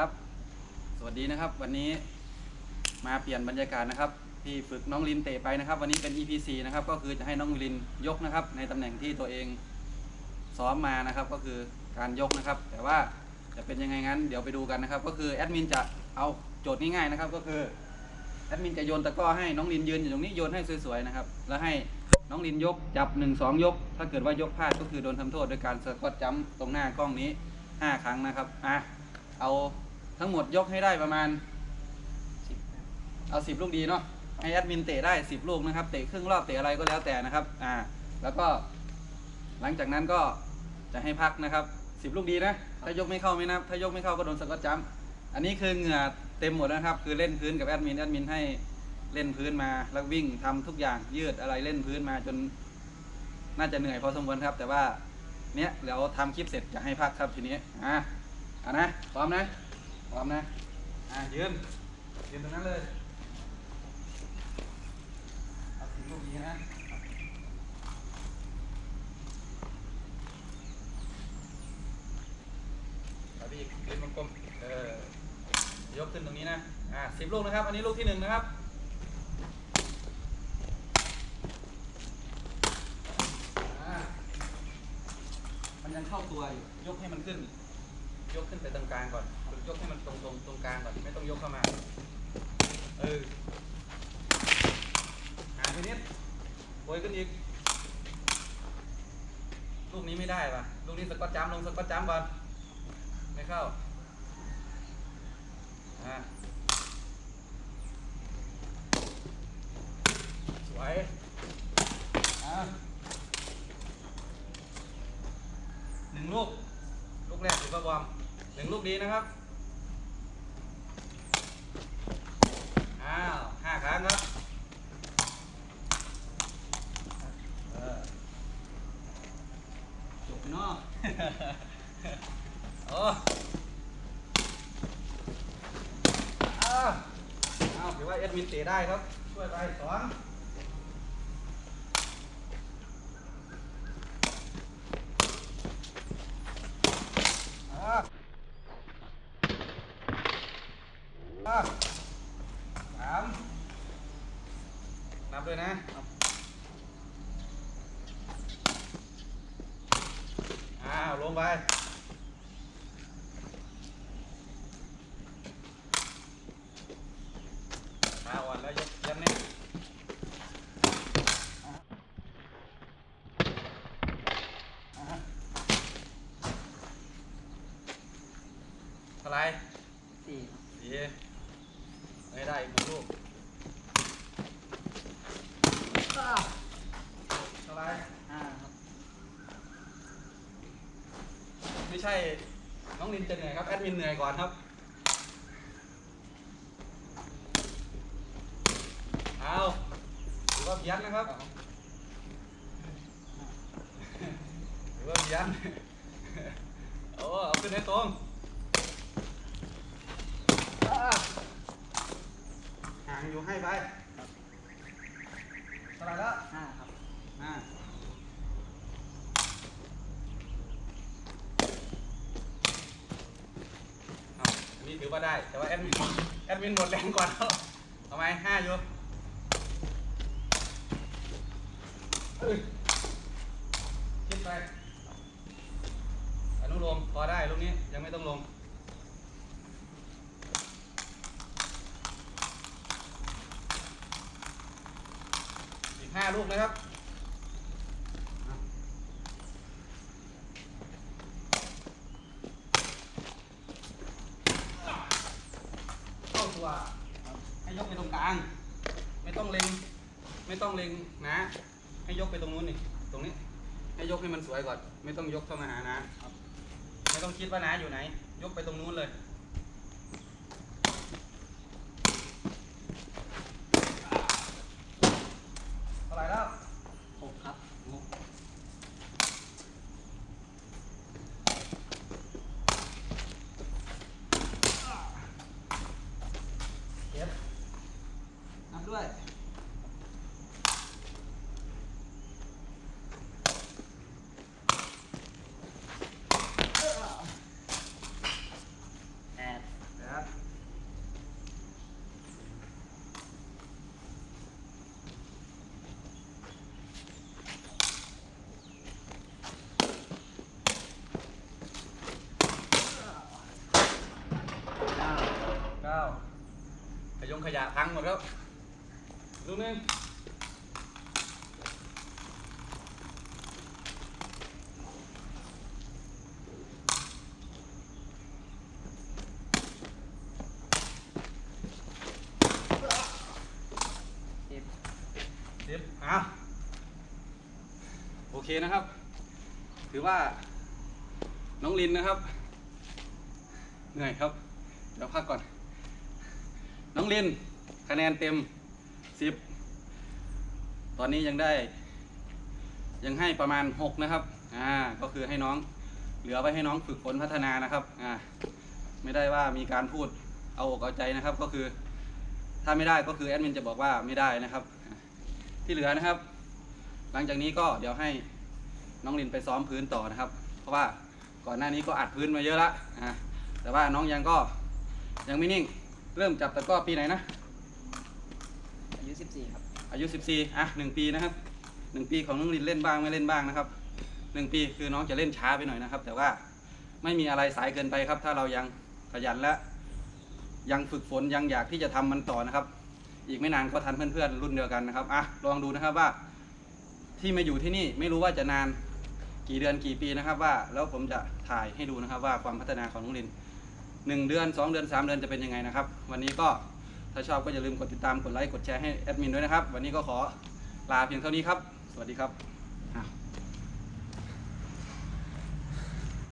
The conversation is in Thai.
ครับ สวัสดีนะครับ วันนี้มาเปลี่ยนบรรยากาศนะครับ ที่ฝึกน้องลินเตะไปนะครับ วันนี้เป็น EP 4 นะครับ ก็คือจะให้น้องลินยกนะครับ ในตำแหน่งที่ตัวเองซ้อมมานะครับ ก็คือการยกนะครับ แต่ว่าจะเป็นยังไงงั้นเดี๋ยวไปดูกันนะครับ ก็คือแอดมินจะเอาโจทย์ง่ายๆนะครับ ก็คือแอดมินจะโยนตะกร้อให้น้องลินยืนอยู่ตรงนี้โยนให้สวยๆนะครับ แล้วให้น้องลินยกจับ1 2 ยก ถ้าเกิดว่ายกพลาดก็คือโดนทำโทษโดยการสกอตจัมตรงหน้ากล้องนี้ 5 ครั้งนะครับอะเอา ทั้งหมดยกให้ได้ประมาณเอาสิบลูกดีเนาะให้แอดมินเตะได้สิบลูกนะครับเตะครึ่งรอบเตะอะไรก็แล้วแต่นะครับอ่าแล้วก็หลังจากนั้นก็จะให้พักนะครับสิบลูกดีนะถ้ายกไม่เข้าไม่นับถ้ายกไม่เข้าก็โดนสกอตจัมป์อันนี้คือเหงื่อเต็มหมดนะครับ คือเล่นพื้นกับแอดมินแอดมินให้เล่นพื้นมาแล้ววิ่งทำทุกอย่างยืดอะไรเล่นพื้นมาจนน่าจะเหนื่อยพอสมควรครับ แต่ว่าเนี้ยเดี๋ยวทำคลิปเสร็จจะให้พักครับทีนี้อะอะนะพร้อมนะ ร้อมนะ อะยืน ยืนตรงนั้นเลย เอาสิลูกนี้นะเอาดีเล่นกลมๆเออยกขึ้นตรงนี้นะ อ่าสิบลูกนะครับ อันนี้ลูกที่หนึ่งนะครับอ่ามันยังเข้าตัวอยู่ ยกให้มันขึ้น ยกขึ้นไปตรงกลางก่อน ยกให้มันตรงตรงตรงกลางก่อน ไม่ต้องยกเข้ามา เออหาทีนิดโอยขึ้นอีก ลูกนี้ไม่ได้ป่ะ ลูกนี้สกอตจัมป์ลงสกอตจัมป์ก่อน ไม่เข้า อ่า สวย อ่าหนึ่งลูก ลูกแรกถือว่าบอมหนึ่งลูกดีนะครับ อ้าวห้าครั้งครับเออจบเนาะโอ้อ้าวอ้าวถือว่าเอ็ดมินเตะได้ครับ ช่วยไปสองอ้าวอ้าวสาม นับด้วยนะอ้าวลงไปขาอ่อนแล้วยกยันนี่เท่าไหรสี่ดีไม่ได้อีกหนึ่งลูก ไรห้าครับไม่ใช่ น้องนินจะเหนื่อยครับ แอดมินเหนื่อยก่อนครับ เอาถือว่าเพี้ยนนะครับถือว่าเพี้ยนโอ้เอาขึ้นให้ตรงห่างอยู่ให้ไปาไหร่แล้วห้าครับอ่าเอาอันนี้ถือว่าได้ แต่ว่าแอดมินแอดมินหมดแรงก่อนแล้วเอาไหมห้าอยู่เอ้ยคิดไปอนุโลมพอได้ลูกนี้ยังไม่ต้องลง ห้าลูกนะครับเข้าตัวให้ยกไปตรงกลาง ไม่ต้องเล็ง ไม่ต้องเล็งนะ ให้ยกไปตรงนู้นนี่ ตรงนี้ ให้ยกให้มันสวยก่อน ไม่ต้องยกเข้ามาหานะ ไม่ต้องคิดว่านะอยู่ไหน ยกไปตรงนู้นเลย เท่าไหร่แล้ว หกครับ เจ็ดนับด้วย ยงขยะพังหมดแล้วลูกนึงสิบเดี๋ยวอะโอเคนะครับ ถือว่า น้องลินนะครับ เหนื่อยครับ เดี๋ยวพักก่อน น้องลินคะแนนเต็มสิบตอนนี้ยังได้ ยังให้ประมาณหกนะครับอ่าก็คือให้น้องเหลือไว้ให้น้องฝึกฝนพัฒนานะครับอ่าไม่ได้ว่ามีการพูดเอาอกเอาใจนะครับ ก็คือ ถ้าไม่ได้ก็คือแอดมินจะบอกว่าไม่ได้นะครับ ที่เหลือนะครับ หลังจากนี้ก็เดี๋ยวให้น้องลินไปซ้อมพื้นต่อนะครับ เพราะว่าก่อนหน้านี้ก็อัดพื้นมาเยอะละอ่าแต่ว่าน้องยังก็ยังไม่นิ่ง เริ่มจับตะกร้อปีไหนนะ อายุสิบสี่ครับ อายุ 14 อะหนึ่งปีนะครับหนึ่งปีของน้องลินเล่นบ้างไม่เล่นบ้างนะครับหนึ่งปีคือน้องจะเล่นช้าไปหน่อยนะครับ แต่ว่าไม่มีอะไรสายเกินไปครับ ถ้าเรายังขยันและ ยังฝึกฝนยังอยากที่จะทำมันต่อนะครับ อีกไม่นานก็ทันเพื่อนๆรุ่นเดียวกันนะครับอะลองดูนะครับว่า ที่มาอยู่ที่นี่ไม่รู้ว่าจะนานกี่เดือนกี่ปีนะครับว่าแล้วผมจะถ่ายให้ดูนะครับว่าความพัฒนาของน้องลิน หนึ่งเดือนสองเดือนสามเดือนจะเป็นยังไงนะครับ วันนี้ก็ถ้าชอบก็อย่าลืมกดติดตามกดไลค์กดแชร์ให้แอดมินด้วยนะครับ วันนี้ก็ขอลาเพียงเท่านี้ครับ สวัสดีครับ